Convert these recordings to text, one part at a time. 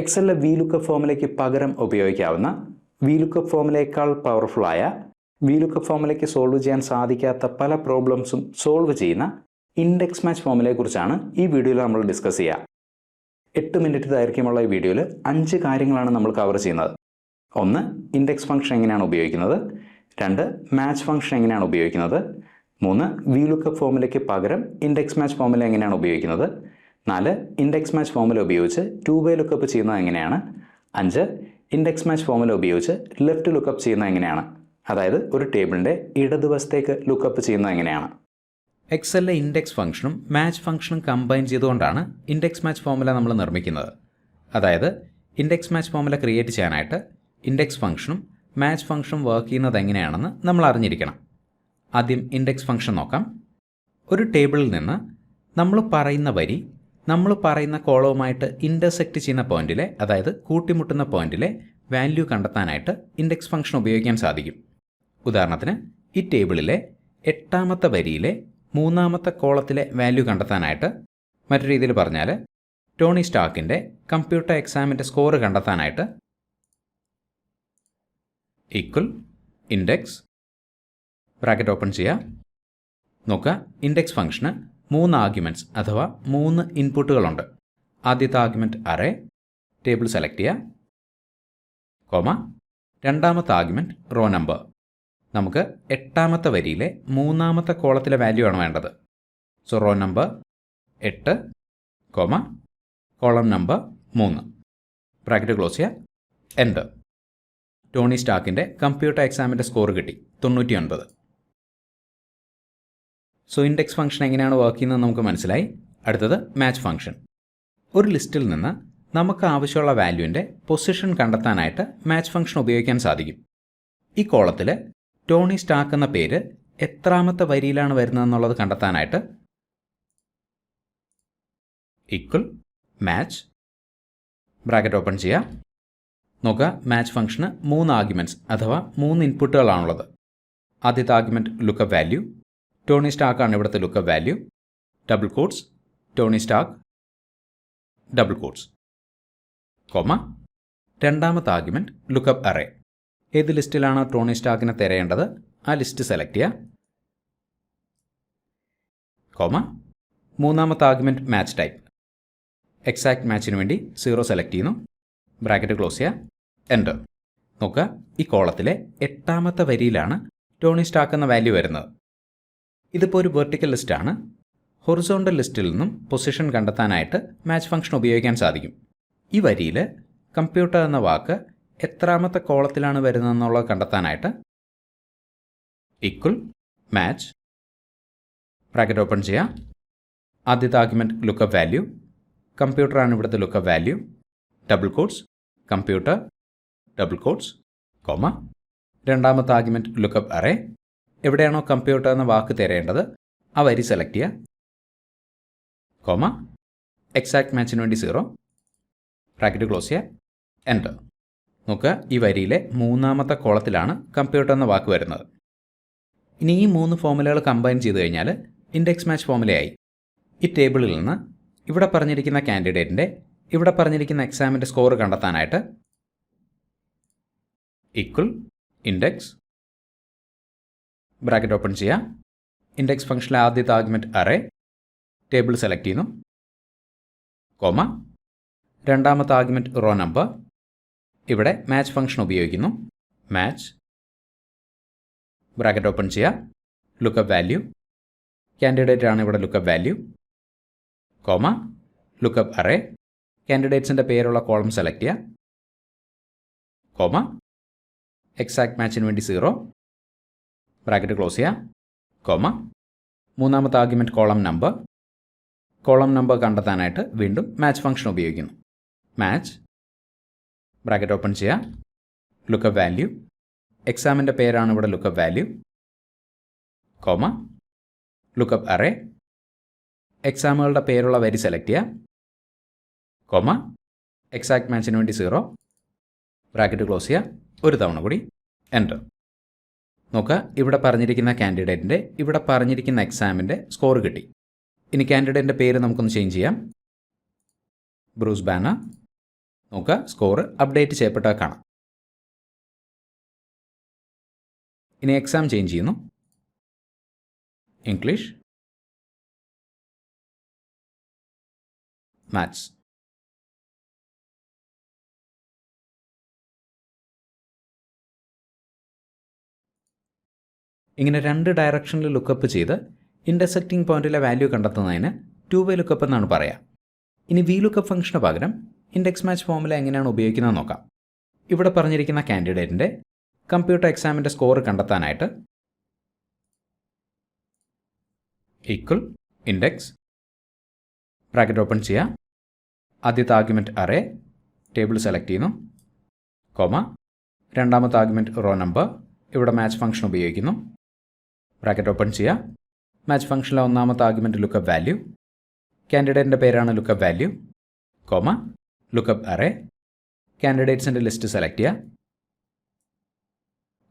എക്സലിലെ V lookup ഫോമിലേക്ക് പകരം ഉപയോഗിക്കാവുന്ന വി ലുക്കപ്പ് ഫോമിലേക്കാൾ പവർഫുള്ളായ വി ലുക്കപ്പ് ഫോമിലേക്ക് സോൾവ് ചെയ്യാൻ സാധിക്കാത്ത പല പ്രോബ്ലംസും സോൾവ് ചെയ്യുന്ന ഇൻഡെക്സ് മാച്ച് ഫോമിലെ കുറിച്ചാണ് ഈ വീഡിയോയിൽ നമ്മൾ ഡിസ്കസ് ചെയ്യുക എട്ട് മിനിറ്റ് ദൈർഘ്യമുള്ള ഈ വീഡിയോയിൽ അഞ്ച് കാര്യങ്ങളാണ് നമ്മൾ കവർ ചെയ്യുന്നത്. ഒന്ന് ഇൻഡെക്സ് ഫംഗ്ഷൻ എങ്ങനെയാണ് ഉപയോഗിക്കുന്നത്? രണ്ട് മാച്ച് ഫംഗ്ഷൻ എങ്ങനെയാണ് ഉപയോഗിക്കുന്നത്? മൂന്ന് വി ലുക്കപ്പ് ഫോമിലേക്ക് പകരം ഇൻഡെക്സ് മാച്ച് ഫോമിൽ എങ്ങനെയാണ് ഉപയോഗിക്കുന്നത്? നാല് ഇൻഡെക്സ് മാച്ച് ഫോമുല ഉപയോഗിച്ച് ടു വേ ലുക്കപ്പ് ചെയ്യുന്നത് എങ്ങനെയാണ്? അഞ്ച് ഇൻഡെക്സ് മാച്ച് ഫോമുല ഉപയോഗിച്ച് ലെഫ്റ്റ് ലുക്കപ്പ് ചെയ്യുന്നത് എങ്ങനെയാണ്? അതായത് ഒരു ടേബിളിന്റെ ഇടതുവശത്തേക്ക് ലുക്കപ്പ് ചെയ്യുന്നത് എങ്ങനെയാണ്? എക്സലിലെ ഇൻഡെക്സ് ഫംഗ്ഷനും മാച്ച് ഫംഗ്ഷനും കമ്പൈൻ ചെയ്തുകൊണ്ടാണ് ഇൻഡെക്സ് മാച്ച് ഫോമുല നമ്മൾ നിർമ്മിക്കുന്നത്. അതായത് ഇൻഡെക്സ് മാച്ച് ഫോമുല ക്രിയേറ്റ് ചെയ്യാനായിട്ട് ഇൻഡെക്സ് ഫംഗ്ഷനും മാച്ച് ഫംഗ്ഷനും വർക്ക് ചെയ്യുന്നത് എങ്ങനെയാണെന്ന് നമ്മൾ അറിഞ്ഞിരിക്കണം. ആദ്യം ഇൻഡെക്സ് ഫംഗ്ഷൻ നോക്കാം. ഒരു ടേബിളിൽ നിന്ന് നമ്മൾ പറയുന്ന വരി നമ്മൾ പറയുന്ന കോളവുമായിട്ട് ഇന്റർസെക്റ്റ് ചെയ്യുന്ന പോയിന്റിലെ അതായത് കൂട്ടിമുട്ടുന്ന പോയിന്റിലെ വാല്യൂ കണ്ടെത്താനായിട്ട് ഇൻഡെക്സ് ഫംഗ്ഷൻ ഉപയോഗിക്കാൻ സാധിക്കും. ഉദാഹരണത്തിന് ഈ ടേബിളിലെ എട്ടാമത്തെ വരിയിലെ മൂന്നാമത്തെ കോളത്തിലെ വാല്യൂ കണ്ടെത്താനായിട്ട് മറ്റൊരു രീതിയിൽ പറഞ്ഞാൽ ടോണി സ്റ്റാക്കിന്റെ കമ്പ്യൂട്ടർ എക്സാമിന്റെ സ്കോർ കണ്ടെത്താനായിട്ട് ഈക്വൽ ഇൻഡെക്സ് ബ്രാക്കറ്റ് ഓപ്പൺ ചെയ്യുക നോക്കുക ഇൻഡെക്സ് ഫംഗ്ഷന് മൂന്ന് ആർഗ്യുമെന്റ്സ് അഥവാ മൂന്ന് ഇൻപുട്ടുകളുണ്ട് ആദ്യത്തെ ആർഗ്യുമെന്റ് അറേ ടേബിൾ സെലക്ട് ചെയ്യുക കോമ രണ്ടാമത്തെ ആർഗ്യുമെന്റ് റോ നമ്പർ നമുക്ക് എട്ടാമത്തെ വരിയിലെ മൂന്നാമത്തെ കോളത്തിലെ വാല്യൂ ആണ് വേണ്ടത്. സോ റോ നമ്പർ എട്ട് കോമ കോളം നമ്പർ മൂന്ന്. ബ്രാക്കറ്റ് ക്ലോസ് ചെയ്യുക എന്റർ ടോണി സ്റ്റാക്കിന്റെ കമ്പ്യൂട്ടർ എക്സാമിന്റെ സ്കോർ കിട്ടി തൊണ്ണൂറ്റി ഒൻപത് സോ ഇൻഡെക്സ് ഫംഗ്ഷൻ എങ്ങനെയാണ് വർക്ക് ചെയ്യുന്നത് നമുക്ക് മനസ്സിലായി. അടുത്തത് മാച്ച് ഫംഗ്ഷൻ ഒരു ലിസ്റ്റിൽ നിന്ന് നമുക്ക് ആവശ്യമുള്ള വാല്യൂവിന്റെ പൊസിഷൻ കണ്ടെത്താനായിട്ട് മാച്ച് ഫംഗ്ഷൻ ഉപയോഗിക്കാൻ സാധിക്കും. ഈ കോളത്തിൽ ടോണി സ്റ്റാക്ക് എന്ന പേര് എത്രാമത്തെ വരിയിലാണ് വരുന്നതെന്നുള്ളത് കണ്ടെത്താനായിട്ട് ഈക്വൽ മാച്ച് ബ്രാക്കറ്റ് ഓപ്പൺ ചെയ്യുക നോക്കുക മാച്ച് ഫംഗ്ഷന് മൂന്ന് ആർഗ്യുമെന്റ്സ് അഥവാ മൂന്ന് ഇൻപുട്ടുകളാണുള്ളത് ആദ്യത്തെ ആർഗ്യുമെന്റ് ലുക്കപ്പ് വാല്യൂ ടോണി സ്റ്റാക്കാണ് ഇവിടുത്തെ lookup value double quotes Tony Stark double quotes comma. രണ്ടാമത്തെ ആർഗ്യുമെന്റ് ലുക്കപ്പ് അറേ ഏത് ലിസ്റ്റിലാണ് ടോണി സ്റ്റാക്കിനെ തിരയേണ്ടത്? ആ ലിസ്റ്റ് സെലക്ട് ചെയ്യുക കോമ. മൂന്നാമത്തെ ആർഗ്യുമെന്റ് മാച്ച് ടൈപ്പ് എക്സാക്ട് മാച്ചിന് വേണ്ടി സീറോ സെലക്ട് ചെയ്യുന്നു. ബ്രാക്കറ്റ് ക്ലോസ് ചെയ്യുക എന്റർ നോക്കുക ഈ കോളത്തിലെ എട്ടാമത്തെ വരിയിലാണ് ടോണി സ്റ്റാക്ക് എന്ന വാല്യൂ വരുന്നത്. ഇതിപ്പോൾ ഒരു വെർട്ടിക്കൽ ലിസ്റ്റാണ് ഹൊറിസോണ്ടൽ ലിസ്റ്റിൽ നിന്നും പൊസിഷൻ കണ്ടെത്താനായിട്ട് മാച്ച് ഫംഗ്ഷൻ ഉപയോഗിക്കാൻ സാധിക്കും. ഈ വരിയിൽ കമ്പ്യൂട്ടർ എന്ന വാക്ക് എത്രാമത്തെ കോളത്തിലാണ് വരുന്നതെന്നുള്ളത് കണ്ടെത്താനായിട്ട് ഈക്വൽ മാച്ച് ബ്രാക്കറ്റ് ഓപ്പൺ ചെയ്യാം. ആദ്യത്തെ ആർഗ്യുമെന്റ് ലുക്കപ്പ് വാല്യൂ കമ്പ്യൂട്ടറാണ് ഇവിടുത്തെ lookup value double quotes computer double quotes comma രണ്ടാമത്തെ ആർഗ്യുമെന്റ് ലുക്കപ്പ് അറേ എവിടെയാണോ കമ്പ്യൂട്ടർ എന്ന വാക്ക് തിരയേണ്ടത് ആ വരി സെലക്ട് ചെയ്യുക. കോമ എക്സാക്ട് മാച്ചിന് വേണ്ടി സീറോ ബ്രാക്കറ്റ് ക്ലോസ് ചെയ്യുക. എന്റർ നോക്കുക ഈ വരിയിലെ മൂന്നാമത്തെ കോളത്തിലാണ് കമ്പ്യൂട്ടർ എന്ന വാക്ക് വരുന്നത്. ഇനി ഈ മൂന്ന് ഫോമുലകൾ കമ്പൈൻ ചെയ്ത് കഴിഞ്ഞാൽ ഇൻഡെക്സ് മാച്ച് ഫോമുലയായി ഈ ടേബിളിൽ നിന്ന് ഇവിടെ പറഞ്ഞിരിക്കുന്ന കാൻഡിഡേറ്റിന്റെ ഇവിടെ പറഞ്ഞിരിക്കുന്ന എക്സാമിന്റെ സ്കോർ കണ്ടെത്താനായിട്ട് ഈക്വൽ ഇൻഡെക്സ് ബ്രാക്കറ്റ് ഓപ്പൺ ചെയ്യുക ഇൻഡെക്സ് ഫംഗ്ഷനിലെ ആദ്യത്തെ ആർഗ്യുമെന്റ് അറേ ടേബിൾ സെലക്ട് ചെയ്യുന്നു. കോമ. രണ്ടാമത്തെ ആർഗ്യുമെന്റ് റോ നമ്പർ ഇവിടെ മാച്ച് ഫംഗ്ഷൻ ഉപയോഗിക്കുന്നു. മാച്ച് ബ്രാക്കറ്റ് ഓപ്പൺ ചെയ്യുക ലുക്കപ്പ് വാല്യൂ കാൻഡിഡേറ്റ് ആണ് ഇവിടെ lookup value comma. Lookup array കാൻഡിഡേറ്റ്സിന്റെ പേരുള്ള കോളം സെലക്ട് ചെയ്യുക കോമ. എക്സാക്ട് മാച്ചിന് വേണ്ടി സീറോ ബ്രാക്കറ്റ് ക്ലോസ് ചെയ്യുക കോമ. മൂന്നാമത്തെ argument column number column number കണ്ടെത്താനായിട്ട് വീണ്ടും മാച്ച് ഫംഗ്ഷൻ ഉപയോഗിക്കുന്നു. മാച്ച് ബ്രാക്കറ്റ് ഓപ്പൺ ചെയ്യുക ലുക്കപ്പ് വാല്യൂ എക്സാമിന്റെ പേരാണ് ഇവിടെ lookup value comma. Lookup array എക്സാമുകളുടെ പേരുള്ള വരി സെലക്ട് ചെയ്യുക കോമ. എക്സാക്ട് മാച്ചിന് വേണ്ടി സീറോ ബ്രാക്കറ്റ് ക്ലോസ് ചെയ്യുക ഒരു തവണ കൂടി. എന്റർ നോക്കുക ഇവിടെ പറഞ്ഞിരിക്കുന്ന കാൻഡിഡേറ്റിന്റെ ഇവിടെ പറഞ്ഞിരിക്കുന്ന എക്സാമിന്റെ സ്കോർ കിട്ടി. ഇനി കാൻഡിഡേറ്റിന്റെ പേര് നമുക്കൊന്ന് ചേഞ്ച് ചെയ്യാം. Bruce Banner. നോക്കുക സ്കോർ അപ്ഡേറ്റ് ചെയ്യപ്പെട്ട കാണാം. ഇനി എക്സാം ചേഞ്ച് ചെയ്യുന്നു. ഇംഗ്ലീഷ് മാത്സ് ഇങ്ങനെ രണ്ട് ഡയറക്ഷനിൽ ലുക്കപ്പ് ചെയ്ത് ഇന്റർസെക്റ്റിംഗ് പോയിന്റിലെ വാല്യൂ കണ്ടെത്തുന്നതിന് ടു വേ ലുക്കപ്പ് എന്നാണ് പറയുക ഇനി വി ലുക്കപ്പ് ഫംഗ്ഷന് പകരം ഇൻഡെക്സ് മാച്ച് ഫോമുല എങ്ങനെയാണ് ഉപയോഗിക്കുന്നത് നോക്കാം. ഇവിടെ പറഞ്ഞിരിക്കുന്ന കാൻഡിഡേറ്റിന്റെ കമ്പ്യൂട്ടർ എക്സാമിന്റെ സ്കോർ കണ്ടെത്താനായിട്ട് ഈക്വൽ ഇൻഡെക്സ് ബ്രാക്കറ്റ് ഓപ്പൺ ചെയ്യുക ആദ്യത്തെ ആർഗ്യുമെന്റ് അറേ ടേബിൾ സെലക്ട് ചെയ്യുന്നു. കോമ. രണ്ടാമത്തെ ആർഗ്യുമെന്റ് റോ നമ്പർ ഇവിടെ മാച്ച് ഫംഗ്ഷൻ ഉപയോഗിക്കുന്നു. ബ്രാക്കറ്റ് ഓപ്പൺ ചെയ്യുക മാച്ച് ഫംഗ്ഷനിലെ ഒന്നാമത്തെ ആർഗ്യുമെന്റ് ലുക്കപ്പ് വാല്യൂ കാൻഡിഡേറ്റിന്റെ പേരാണ് lookup value comma lookup array കാൻഡിഡേറ്റ്സിന്റെ list select ചെയ്യുക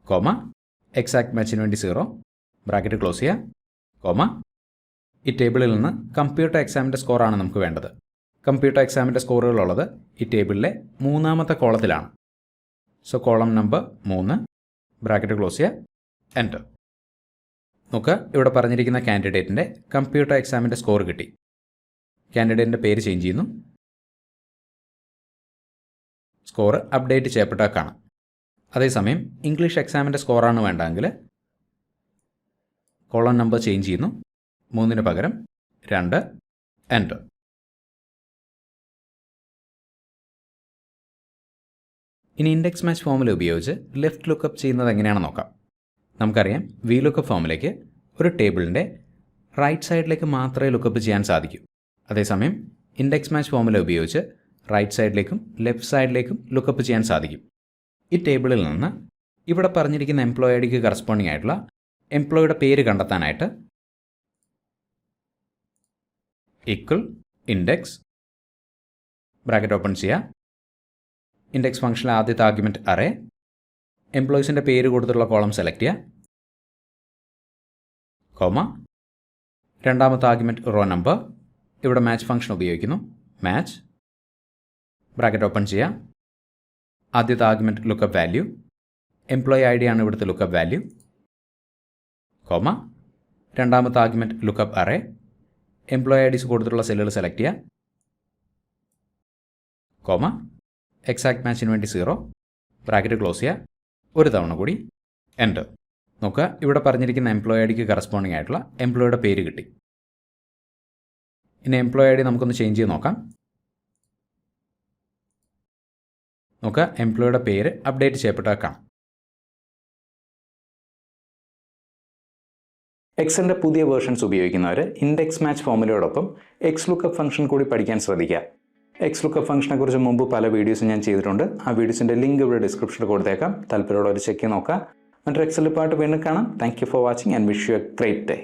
കോമ എക്സാക്ട് മാച്ചിന് വേണ്ടി സീറോ ബ്രാക്കറ്റ് ക്ലോസ് ചെയ്യുക കോമ ഈ ടേബിളിൽ നിന്ന് കമ്പ്യൂട്ടർ എക്സാമിന്റെ സ്കോറാണ് നമുക്ക് വേണ്ടത്. കമ്പ്യൂട്ടർ എക്സാമിന്റെ സ്കോറുകളുള്ളത് ഈ ടേബിളിലെ മൂന്നാമത്തെ കോളത്തിലാണ് സോ കോളം നമ്പർ മൂന്ന്. ബ്രാക്കറ്റ് ക്ലോസ് ചെയ്യുക എന്റർ നോക്കുക ഇവിടെ പറഞ്ഞിരിക്കുന്ന കാൻഡിഡേറ്റിന്റെ കമ്പ്യൂട്ടർ എക്സാമിന്റെ സ്കോർ കിട്ടി. കാൻഡിഡേറ്റിന്റെ പേര് ചേഞ്ച് ചെയ്യുന്നു. സ്കോർ അപ്ഡേറ്റ് ചെയ്യപ്പെട്ടാൽ കാണാം. അതേസമയം ഇംഗ്ലീഷ് എക്സാമിന്റെ സ്കോറാണ് വേണ്ടെങ്കിൽ കോളം നമ്പർ ചേഞ്ച് ചെയ്യുന്നു. മൂന്നിന് പകരം രണ്ട് എന്റർ ഇനി ഇൻഡെക്സ് മാച്ച് ഫോമുല ഉപയോഗിച്ച് ലെഫ്റ്റ് ലുക്കപ്പ് ചെയ്യുന്നത് എങ്ങനെയാണെന്ന് നോക്കാം. നമുക്കറിയാം വി ലുക്കപ്പ് ഫോമിലേക്ക് ഒരു ടേബിളിന്റെ റൈറ്റ് സൈഡിലേക്ക് മാത്രമേ ലുക്കപ്പ് ചെയ്യാൻ സാധിക്കൂ. അതേസമയം ഇൻഡെക്സ് മാച്ച് ഫോമുല ഉപയോഗിച്ച് റൈറ്റ് സൈഡിലേക്കും ലെഫ്റ്റ് സൈഡിലേക്കും ലുക്കപ്പ് ചെയ്യാൻ സാധിക്കും. ഈ ടേബിളിൽ നിന്ന് ഇവിടെ പറഞ്ഞിരിക്കുന്ന എംപ്ലോയി ഐ ഡിക്ക് കറസ്പോണ്ടിങ് ആയിട്ടുള്ള എംപ്ലോയിയുടെ പേര് കണ്ടെത്താനായിട്ട് ഈക്വൽ ഇൻഡെക്സ് ബ്രാക്കറ്റ് ഓപ്പൺ ചെയ്യുക ഇൻഡെക്സ് ഫംഗ്ഷനിലെ ആദ്യത്തെ ആർഗ്യുമെന്റ് അറേ എംപ്ലോയീസിന്റെ പേര് കൊടുത്തിട്ടുള്ള കോളം സെലക്ട് ചെയ്യുക. കോമ രണ്ടാമത്തെ ആർഗ്യുമെന്റ് റോ നമ്പർ ഇവിടെ മാച്ച് ഫംഗ്ഷൻ ഉപയോഗിക്കുന്നു. മാച്ച് ബ്രാക്കറ്റ് ഓപ്പൺ ചെയ്യുക. ആദ്യത്തെ argument lookup value employee I ആണ് ഇവിടുത്തെ ലുക്കപ്പ് വാല്യൂ കോമ രണ്ടാമത്തെ argument lookup array employee IDs കൊടുത്തിട്ടുള്ള സെല്ലുകൾ സെലക്ട് ചെയ്യുക. കോമ എക്സാക്ട് മാച്ചിന് വേണ്ടി സീറോ ബ്രാക്കറ്റ് ക്ലോസ് ചെയ്യുക. ഒരു തവണ കൂടി എന്റർ നോക്കുക ഇവിടെ പറഞ്ഞിരിക്കുന്ന എംപ്ലോയി ഐ ഡിക്ക് കറസ്പോണ്ടിങ് ആയിട്ടുള്ള എംപ്ലോയിയുടെ പേര് കിട്ടി. ഇനി എംപ്ലോയി ഐ ഡി നമുക്കൊന്ന് ചേഞ്ച് ചെയ്ത് നോക്കാം. നോക്കുക എംപ്ലോയിയുടെ പേര് അപ്ഡേറ്റ് ചെയ്യപ്പെട്ട കാണാം എക്സലിന്റെ പുതിയ വേർഷൻസ് ഉപയോഗിക്കുന്നവർ ഇൻഡെക്സ് മാച്ച് ഫോമുലയോടൊപ്പം എക്സ് ലുക്കപ്പ് ഫംഗ്ഷൻ കൂടി പഠിക്കാൻ ശ്രദ്ധിക്കുക. എക്സ് ലുക്കപ്പ് ഫംഗ്ഷനെ കുറിച്ച് മുമ്പ് പല വീഡിയോസും ഞാൻ ചെയ്തിട്ടുണ്ട്. ആ വീഡിയോസിന്റെ ലിങ്ക് ഇവിടെ ഡിസ്ക്രിപ്ഷനിൽ കൊടുത്തേക്കാം. താല്പര്യമുള്ളവർ ചെക്ക് നോക്കാം മറ്റൊരു എക്സൽ പാട്ട് വീണ്ടും കാണാം. Thank you for watching and wish you a great day